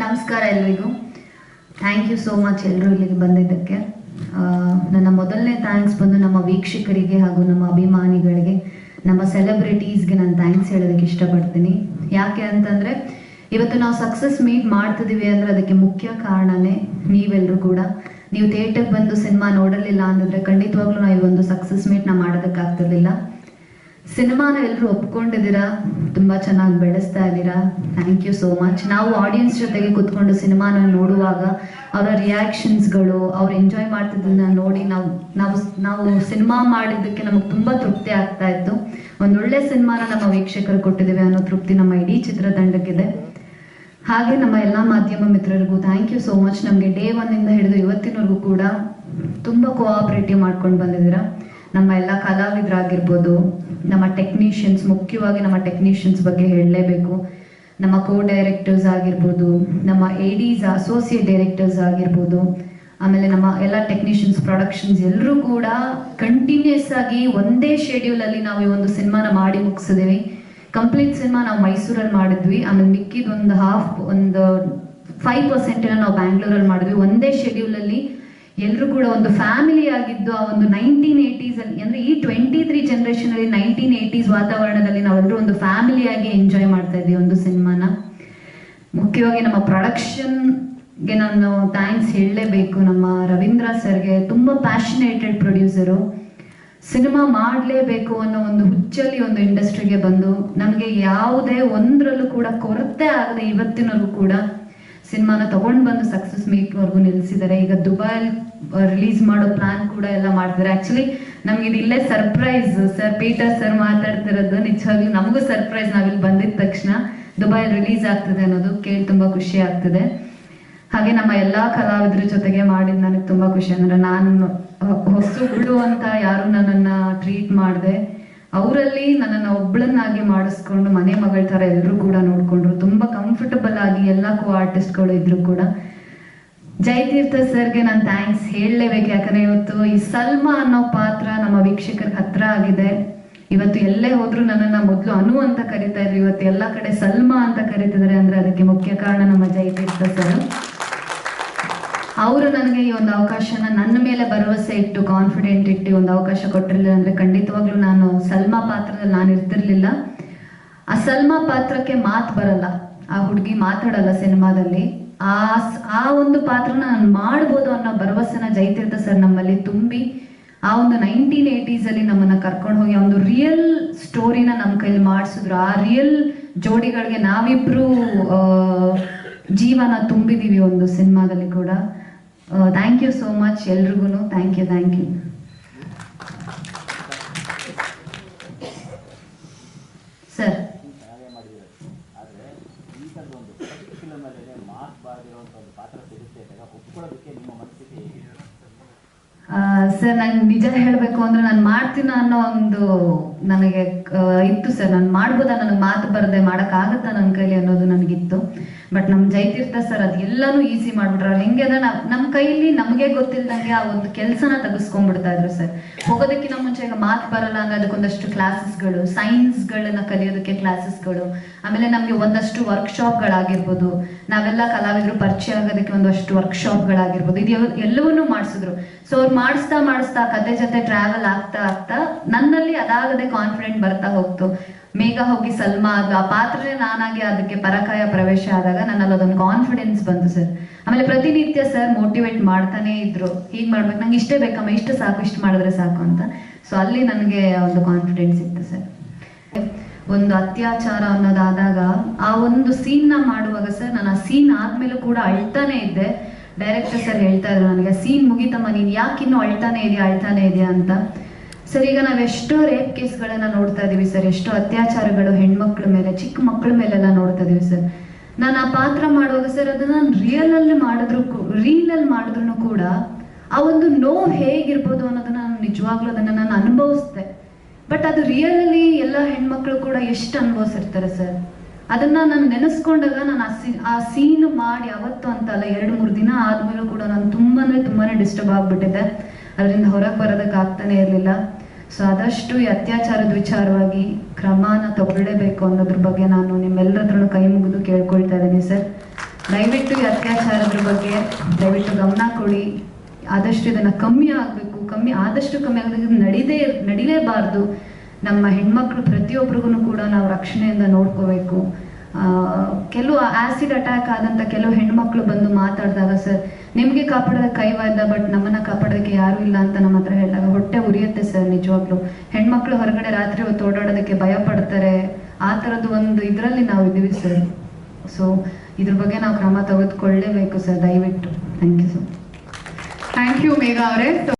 ನಮಸ್ಕಾರ ಎಲ್ರಿಗೂ. Thank you so much ಎಲ್ಲರೂ ಇಲ್ಲಿಗೆ ಬಂದಿದ್ದಕ್ಕೆ. ನನ್ನ ಮೊದಲನೇ ಥ್ಯಾಂಕ್ಸ್ ಬಂದು ನಮ್ಮ ವೀಕ್ಷಕರಿಗೆ ಹಾಗೂ ನಮ್ಮ ಅಭಿಮಾನಿಗಳಿಗೆ, ನಮ್ಮ ಸೆಲೆಬ್ರಿಟೀಸ್ಗೆ ನಾನು ಥ್ಯಾಂಕ್ಸ್ ಹೇಳೋದಕ್ಕೆ ಇಷ್ಟಪಡ್ತೀನಿ. ಯಾಕೆ ಅಂತಂದರೆ, ಇವತ್ತು ನಾವು ಸಕ್ಸಸ್ ಮೀಟ್ ಮಾಡ್ತಿದ್ದೀವಿ ಅಂದರೆ ಅದಕ್ಕೆ ಮುಖ್ಯ ಕಾರಣನೇ ನೀವೆಲ್ಲರೂ ಕೂಡ. ನೀವು ಥಿಯೇಟರ್ಗೆ ಬಂದು ಸಿನಿಮಾ ನೋಡಲಿಲ್ಲ ಅಂತಂದರೆ ಖಂಡಿತವಾಗ್ಲೂ ನಾವು ಈ ಒಂದು ಸಕ್ಸಸ್ ಮೀಟ್ನ ಮಾಡೋದಕ್ಕಾಗ್ತಿರ್ಲಿಲ್ಲ. ಸಿನಿಮಾನ ಎಲ್ಲರೂ ಒಪ್ಕೊಂಡಿದ್ದೀರಾ? ತುಂಬಾ ಚೆನ್ನಾಗಿ ಬೆಳೆಸ್ತಾ ಇದ್ದೀರಾ? ಥ್ಯಾಂಕ್ ಯು ಸೋ ಮಚ್ ನಾವು ಆಡಿಯನ್ಸ್ ಜೊತೆಗೆ ಕುತ್ಕೊಂಡು ಸಿನಿಮಾನ ನೋಡುವಾಗ ಅವರ ರಿಯಾಕ್ಷನ್ಸ್ಗಳು ಅವ್ರು ಎಂಜಾಯ್ ಮಾಡ್ತಿದ್ದನ್ನ ನೋಡಿ ನಾವು ನಾವು ನಾವು ಸಿನಿಮಾ ಮಾಡಿದ್ದಕ್ಕೆ ನಮಗೆ ತುಂಬಾ ತೃಪ್ತಿ ಆಗ್ತಾ ಇತ್ತು. ಒಂದೊಳ್ಳೆ ಸಿನಿಮಾನ ನಮ್ಮ ವೀಕ್ಷಕರು ಕೊಟ್ಟಿದ್ದೇವೆ ಅನ್ನೋ ತೃಪ್ತಿ ನಮ್ಮ ಇಡೀ ಚಿತ್ರತಂಡಕ್ಕಿದೆ. ಹಾಗೆ ನಮ್ಮ ಎಲ್ಲ ಮಾಧ್ಯಮ ಮಿತ್ರರಿಗೂ ಥ್ಯಾಂಕ್ ಯು ಸೋ ಮಚ್ ನಮಗೆ ಡೇ ಒನ್ನಿಂದ ಹಿಡಿದು ಇವತ್ತಿನವರೆಗೂ ಕೂಡ ತುಂಬ ಕೋಆಪರೇಟಿವ್ ಮಾಡ್ಕೊಂಡು ಬಂದಿದ್ದೀರಾ. ನಮ್ಮ ಎಲ್ಲ ಕಲಾವಿದರಾಗಿರ್ಬೋದು, ನಮ್ಮ ಟೆಕ್ನಿಷಿಯನ್ಸ್ ಮುಖ್ಯವಾಗಿ ನಮ್ಮ ಟೆಕ್ನಿಷಿಯನ್ಸ್ ಬಗ್ಗೆ ಹೇಳಲೇಬೇಕು. ನಮ್ಮ ಕೋ ಡೈರೆಕ್ಟರ್ಸ್ ಆಗಿರ್ಬೋದು, ನಮ್ಮ ಎಡೀಸ್ ಅಸೋಸಿಯೇಟ್ ಡೈರೆಕ್ಟರ್ಸ್ ಆಗಿರ್ಬೋದು, ಆಮೇಲೆ ನಮ್ಮ ಎಲ್ಲ ಟೆಕ್ನಿಷಿಯನ್ಸ್ ಪ್ರೊಡಕ್ಷನ್ಸ್ ಎಲ್ಲರೂ ಕೂಡ ಕಂಟಿನ್ಯೂಸ್ ಆಗಿ ಒಂದೇ ಶೆಡ್ಯೂಲ್ ಅಲ್ಲಿ ನಾವು ಈ ಒಂದು ಸಿನಿಮಾನ ಮಾಡಿ ಮುಗಿಸಿದೀವಿ. ಕಂಪ್ಲೀಟ್ ಸಿನಿಮಾ ನಾವು ಮೈಸೂರಲ್ಲಿ ಮಾಡಿದ್ವಿ. ಆಮೇಲೆ ಮಿಕ್ಕಿದ ಒಂದು ಹಾಫ್ ಒಂದು ಫೈವ್ ಪರ್ಸೆಂಟ್ ನಾವು ಬ್ಯಾಂಗ್ಳೂರಲ್ಲಿ ಮಾಡಿದ್ವಿ. ಒಂದೇ ಶೆಡ್ಯೂಲ್ ಅಲ್ಲಿ ಎಲ್ಲರೂ ಕೂಡ ಒಂದು ಫ್ಯಾಮಿಲಿ ಆಗಿದ್ದು ಆ ಒಂದು ನೈನ್ಟೀನ್ ಏಯ್ಟೀಸ್ ಅಲ್ಲಿ, ಅಂದ್ರೆ ಈ ಟ್ವೆಂಟಿ ತ್ರೀ ಜನರೇಷನ್ ಅಲ್ಲಿ ನೈನ್ಟೀನ್ ಏಯ್ಟೀಸ್ ವಾತಾವರಣದಲ್ಲಿ ನಾವೆಲ್ಲರೂ ಒಂದು ಫ್ಯಾಮಿಲಿಯಾಗಿ ಎಂಜಾಯ್ ಮಾಡ್ತಾ ಇದ್ವಿ ಒಂದು ಸಿನಿಮಾನ. ಮುಖ್ಯವಾಗಿ ನಮ್ಮ ಪ್ರೊಡಕ್ಷನ್ಗೆ ನಾನು ಥ್ಯಾಂಕ್ಸ್ ಹೇಳಲೇಬೇಕು. ನಮ್ಮ ರವೀಂದ್ರ ಸರ್ಗೆ ತುಂಬಾ ಪ್ಯಾಷನೇಟೆಡ್ ಪ್ರೊಡ್ಯೂಸರು ಸಿನಿಮಾ ಮಾಡಲೇಬೇಕು ಅನ್ನೋ ಒಂದು ಹುಚ್ಚಲ್ಲಿ ಒಂದು ಇಂಡಸ್ಟ್ರಿಗೆ ಬಂದು, ನಮಗೆ ಯಾವುದೇ ಒಂದರಲ್ಲೂ ಕೂಡ ಕೊರತೆ ಆಗದೆ ಇವತ್ತಿನಲ್ಲೂ ಕೂಡ ಸಿನಿಮಾನ ತಗೊಂಡ್ ಬಂದು ಸಕ್ಸಸ್ ಮೀಟ್ವರೆಗೂ ನಿಲ್ಲಿಸಿದ್ದಾರೆ ಈಗ ದುಬೈಲ್ ರಿಲೀಸ್ ಮಾಡೋ ಪ್ಲಾನ್ ಕೂಡ ಎಲ್ಲ ಮಾಡ್ತಾರೆ ಆಕ್ಚುಲಿ ನಮ್ಗೆ ಇದು ಇಲ್ಲೇ ಸರ್ಪ್ರೈಸ್ ಸರ್ ಪೀಟರ್ ಸರ್ ಮಾತಾಡ್ತಿರೋದು ನಿಜವಾಗ್ಲೂ ನಮಗೂ ಸರ್ಪ್ರೈಸ್ ನಾವಿಲ್ಲಿ ಬಂದಿದ ತಕ್ಷಣ ದುಬೈಲ್ ರಿಲೀಸ್ ಆಗ್ತದೆ ಅನ್ನೋದು ಕೇಳಿ ತುಂಬಾ ಖುಷಿ ಆಗ್ತದೆ. ಹಾಗೆ ನಮ್ಮ ಎಲ್ಲಾ ಕಲಾವಿದರ ಜೊತೆಗೆ ಮಾಡಿದ್ ನನಗೆ ತುಂಬಾ ಖುಷಿ. ಅಂದ್ರೆ ನಾನು ಹೊಸಗಳು ಅಂತ ಯಾರು ನನ್ನನ್ನ ಟ್ರೀಟ್ ಮಾಡಿದೆ. ಅವರಲ್ಲಿ ನನ್ನನ್ನು ಒಬ್ಳನ್ನಾಗಿ ಮಾಡಿಸ್ಕೊಂಡು ಮನೆ ಮಗಳ ತರ ಎಲ್ಲರೂ ಕೂಡ ನೋಡ್ಕೊಂಡ್ರು. ತುಂಬಾ ಕಂಫರ್ಟಬಲ್ ಆಗಿ ಎಲ್ಲ ಕೋ ಆರ್ಟಿಸ್ಟ್ಗಳು ಇದ್ರು ಕೂಡ. ಜಯತೀರ್ಥ ಸರ್ಗೆ ನಾನು ಥ್ಯಾಂಕ್ಸ್ ಹೇಳಲೇಬೇಕು. ಯಾಕಂದ್ರೆ ಇವತ್ತು ಈ ಸಲ್ಮಾ ಅನ್ನೋ ಪಾತ್ರ ನಮ್ಮ ವೀಕ್ಷಕರ ಹತ್ರ ಆಗಿದೆ. ಇವತ್ತು ಎಲ್ಲೇ ಹೋದ್ರು ನನ್ನನ್ನ ಮೊದಲು ಅನು ಅಂತ ಕರಿತಾ ಇದ್ರು. ಇವತ್ತು ಎಲ್ಲ ಕಡೆ ಸಲ್ಮಾ ಅಂತ ಕರೀತಿದ್ದಾರೆ. ಅಂದ್ರೆ ಅದಕ್ಕೆ ಮುಖ್ಯ ಕಾರಣ ನಮ್ಮ ಜಯತೀರ್ಥ ಸರ್. ಅವರು ನನಗೆ ಈ ಒಂದು ಅವಕಾಶನ ನನ್ನ ಮೇಲೆ ಭರವಸೆ ಇಟ್ಟು ಕಾನ್ಫಿಡೆಂಟ್ ಇಟ್ಟು ಒಂದು ಅವಕಾಶ ಕೊಟ್ಟಿರಲಿಲ್ಲ ಅಂದ್ರೆ ಖಂಡಿತವಾಗ್ಲೂ ನಾನು ಸಲ್ಮಾ ಪಾತ್ರದಲ್ಲಿ ನಾನು ಇರ್ತಿರ್ಲಿಲ್ಲ. ಆ ಸಲ್ಮಾ ಪಾತ್ರಕ್ಕೆ ಮಾತು ಬರಲ್ಲ. ಆ ಹುಡುಗಿ ಮಾತಾಡಲ್ಲ ಸಿನಿಮಾದಲ್ಲಿ. ಆ ಆ ಒಂದು ಪಾತ್ರನ ನಾನು ಮಾಡ್ಬೋದು ಅನ್ನೋ ಭರವಸೆನ ಜೈತೀರ್ಥ ಸರ್ ನಮ್ಮಲ್ಲಿ ತುಂಬಿ, ಆ ಒಂದು ನೈನ್ಟೀನ್ ಏಯ್ಟೀಸ್ ಅಲ್ಲಿ ನಮ್ಮನ್ನ ಕರ್ಕೊಂಡು ಹೋಗಿ ಒಂದು ರಿಯಲ್ ಸ್ಟೋರಿನ ನಮ್ಮ ಕೈಲಿ ಮಾಡಿಸಿದ್ರು. ಆ ರಿಯಲ್ ಜೋಡಿಗಳಿಗೆ ನಾವಿಬ್ರು ಜೀವನ ತುಂಬಿದೀವಿ ಒಂದು ಸಿನಿಮಾದಲ್ಲಿ ಕೂಡ. ಥ್ಯಾಂಕ್ ಯು ಸೋ ಮಚ್ ಎಲ್ರಿಗೂ thank you thank you sir sir ನಂಗೆ ನಿಜ ಹೇಳಬೇಕು ಅಂದ್ರೆ ನಾನು ಮಾಡ್ತೀನ ಅನ್ನೋ ಒಂದು ನನಗೆ ಇತ್ತು ಸರ್. ನಾನು ಮಾಡ್ಬೋದಾ ನನಗೆ ಮಾತು ಬರದೆ ಮಾಡೋಕ್ಕಾಗತ್ತಾ ನನ್ನ ಕೈಲಿ ಅನ್ನೋದು ನನಗಿತ್ತು. ಬಟ್ ನಮ್ಮ ಜೈತೀರ್ಥ ಸರ್ ಅದೆಲ್ಲಾನು ಈಸಿ ಮಾಡ್ಬಿಟ್ರು. ಅಲ್ಲಿ ಹೆಂಗೆ ಅಂದ್ರೆ ನಮ್ಮ ಕೈಲಿ ನಮಗೆ ಗೊತ್ತಿಲ್ದಂಗೆ ಆ ಒಂದು ಕೆಲಸನ ತೆಗೆಸ್ಕೊಂಡ್ಬಿಡ್ತಾ ಇದ್ರು ಸರ್. ಹೋಗೋದಕ್ಕಿಂತ ಮುಂಚೆ ಈಗ ಮಾತು ಬರಲ್ಲ ಅಂದ್ರೆ ಅದಕ್ಕೊಂದಷ್ಟು ಕ್ಲಾಸಸ್ಗಳು ಸೈನ್ಸ್ಗಳನ್ನ ಕಲಿಯೋದಕ್ಕೆ ಕ್ಲಾಸಸ್ಗಳು ಆಮೇಲೆ ನಮಗೆ ಒಂದಷ್ಟು ವರ್ಕ್ಶಾಪ್ಗಳಾಗಿರ್ಬೋದು ನಾವೆಲ್ಲ ಕಲಾವಿದರು ಪರಿಚಯ ಆಗೋದಕ್ಕೆ ಒಂದಷ್ಟು ವರ್ಕ್ಶಾಪ್ಗಳಾಗಿರ್ಬೋದು ಇದು ಎಲ್ಲವನ್ನು ಮಾಡಿಸಿದ್ರು. ಸೊ ಅವ್ರು ಮಾಡಿಸ್ತಾ ಮಾಡಿಸ್ತಾ ಕತೆ ಜೊತೆ ಟ್ರಾವೆಲ್ ಆಗ್ತಾ ಆಗ್ತಾ ನನ್ನಲ್ಲಿ ಅದಾಗದೆ ಕಾನ್ಫಿಡೆಂಟ್ ಬರ್ತಾ ಹೋಗ್ತು. ಮೇಘ ಹೋಗಿ ಸಲ್ಮಾ, ಅದು ಆ ಪಾತ್ರನೇ ನಾನಾಗಿ ಅದಕ್ಕೆ ಪರಕಾಯ ಪ್ರವೇಶ ಆದಾಗ ನನ್ನಲ್ಲಿ ಅದೊಂದು ಕಾನ್ಫಿಡೆನ್ಸ್ ಬಂತು ಸರ್. ಆಮೇಲೆ ಪ್ರತಿನಿತ್ಯ ಸರ್ ಮೋಟಿವೇಟ್ ಮಾಡ್ತಾನೆ ಇದ್ರು. ಹೀಗೆ ಮಾಡ್ಬೇಕು? ನಂಗೆ ಇಷ್ಟೇ ಬೇಕಮ್ಮ, ಇಷ್ಟು ಸಾಕು, ಇಷ್ಟು ಮಾಡಿದ್ರೆ ಸಾಕು ಅಂತ. ಸೊ ಅಲ್ಲಿ ನನಗೆ ಒಂದು ಕಾನ್ಫಿಡೆನ್ಸ್ ಇತ್ತು ಸರ್. ಒಂದು ಅತ್ಯಾಚಾರ ಅನ್ನೋದಾದಾಗ ಆ ಒಂದು ಸೀನ್ನ ಮಾಡುವಾಗ ಸರ್, ನಾನು ಆ ಸೀನ್ ಆದ್ಮೇಲೂ ಕೂಡ ಅಳ್ತಾನೆ ಇದ್ದೆ. ಡೈರೆಕ್ಟರ್ ಸರ್ ಹೇಳ್ತಾ ಇದ್ರು ನನಗೆ ಸೀನ್ ಮುಗಿತಮ್ಮ, ನೀನ್ ಯಾಕಿನ್ನೂ ಅಳ್ತಾನೆ ಇದೆಯಾ ಅಳ್ತಾನೆ ಇದೆಯಾ ಅಂತ. ಸರ್ ಈಗ ನಾವ್ ಎಷ್ಟೋ ರೇಪ್ ಕೇಸ್ಗಳನ್ನ ನೋಡ್ತಾ ಇದೀವಿ ಸರ್ ಎಷ್ಟೋ ಅತ್ಯಾಚಾರಗಳು ಹೆಣ್ಮಕ್ಳ ಮೇಲೆ, ಚಿಕ್ಕ ಮಕ್ಕಳ ಮೇಲೆಲ್ಲ ನೋಡ್ತಾ ಇದೀವಿ ಸರ್ ನಾನು ಆ ಪಾತ್ರ ಮಾಡುವಾಗ ಸರ್ ಅದನ್ನ ರಿಯಲ್ ಅಲ್ಲಿ ಮಾಡಿದ್ರು ರೀಲ್ ಅಲ್ಲಿ ಮಾಡಿದ್ರು ಕೂಡ ಆ ಒಂದು ನೋವು ಹೇಗಿರ್ಬೋದು ಅನ್ನೋದನ್ನ ನಾನು ನಿಜವಾಗ್ಲೂ ಅದನ್ನ ನಾನು ಅನುಭವಿಸ್ದೆ. ಬಟ್ ಅದು ರಿಯಲ್ ಅಲ್ಲಿ ಎಲ್ಲ ಹೆಣ್ಮಕ್ಳು ಕೂಡ ಎಷ್ಟು ಅನುಭವಿಸಿರ್ತಾರೆ ಸರ್ ಅದನ್ನ ನಾನು ನೆನೆಸ್ಕೊಂಡಾಗ ನಾನು ಆ ಸೀ, ಆ ಸೀನ್ ಮಾಡಿ ಅವತ್ತು ಅಂತಲ್ಲ ಎರಡು ಮೂರು ದಿನ ಆದ್ಮೇಲೂ ಕೂಡ ನಾನು ತುಂಬಾನೇ ತುಂಬಾನೇ ಡಿಸ್ಟರ್ಬ್ ಆಗ್ಬಿಟ್ಟಿದ್ದೆ. ಅದರಿಂದ ಹೊರಗೆ ಬರೋದಕ್ಕೆ ಆಗ್ತಾನೆ ಇರಲಿಲ್ಲ. ಸೊ ಆದಷ್ಟು ಈ ಅತ್ಯಾಚಾರದ ವಿಚಾರವಾಗಿ ಕ್ರಮನ ತಗೊಳ್ಳೇಬೇಕು ಅನ್ನೋದ್ರ ಬಗ್ಗೆ ನಾನು ನಿಮ್ಮೆಲ್ಲರದ್ರಲ್ಲೂ ಕೈ ಮುಗಿದು ಕೇಳ್ಕೊಳ್ತಾ ಇದ್ದೀನಿ ಸರ್. ದಯವಿಟ್ಟು ಈ ಅತ್ಯಾಚಾರದ್ರ ಬಗ್ಗೆ ದಯವಿಟ್ಟು ಗಮನ ಕೊಡಿ. ಆದಷ್ಟು ಇದನ್ನು ಕಮ್ಮಿ ಆಗಬೇಕು. ಕಮ್ಮಿ ಆದಷ್ಟು ಕಮ್ಮಿ ಆಗಬೇಕು. ನಡೀದೇ ನಡೀಲೇಬಾರ್ದು. ನಮ್ಮ ಹೆಣ್ಮಕ್ಳು ಪ್ರತಿಯೊಬ್ಬರಿಗೂ ಕೂಡ ನಾವು ರಕ್ಷಣೆಯಿಂದ ನೋಡ್ಕೋಬೇಕು. ಕೆಲವು ಆಸಿಡ್ ಅಟ್ಯಾಕ್ ಆದಂಥ ಕೆಲವು ಹೆಣ್ಮಕ್ಳು ಬಂದು ಮಾತಾಡಿದಾಗ, ಸರ್, ನಿಮಗೆ ಕಾಪಾಡೋದಕ್ಕೆ ಕೈವಾದ ಬಟ್ ನಮ್ಮನ್ನ ಕಾಪಾಡೋದಕ್ಕೆ ಯಾರು ಇಲ್ಲ ಅಂತ ನಮ್ಮ ಹತ್ರ ಹೇಳಿದಾಗ ಹೊಟ್ಟೆ ಉರಿಯುತ್ತೆ ಸರ್ ನಿಜವಾಗ್ಲೂ. ಹೆಣ್ಮಕ್ಳು ಹೊರಗಡೆ ರಾತ್ರಿ ಹೊತ್ತು ಓಡಾಡೋದಕ್ಕೆ ಭಯ ಪಡ್ತಾರೆ. ಆ ಥರದ್ದು ಒಂದು ಇದರಲ್ಲಿ ನಾವು ಇದ್ದೀವಿ ಸರ್. ಸೊ ಇದ್ರ ಬಗ್ಗೆ ನಾವು ಕ್ರಮ ತೆಗೆದುಕೊಳ್ಳೇಬೇಕು ಸರ್, ದಯವಿಟ್ಟು. Thank you sir thank you Megha ಅವರೇ.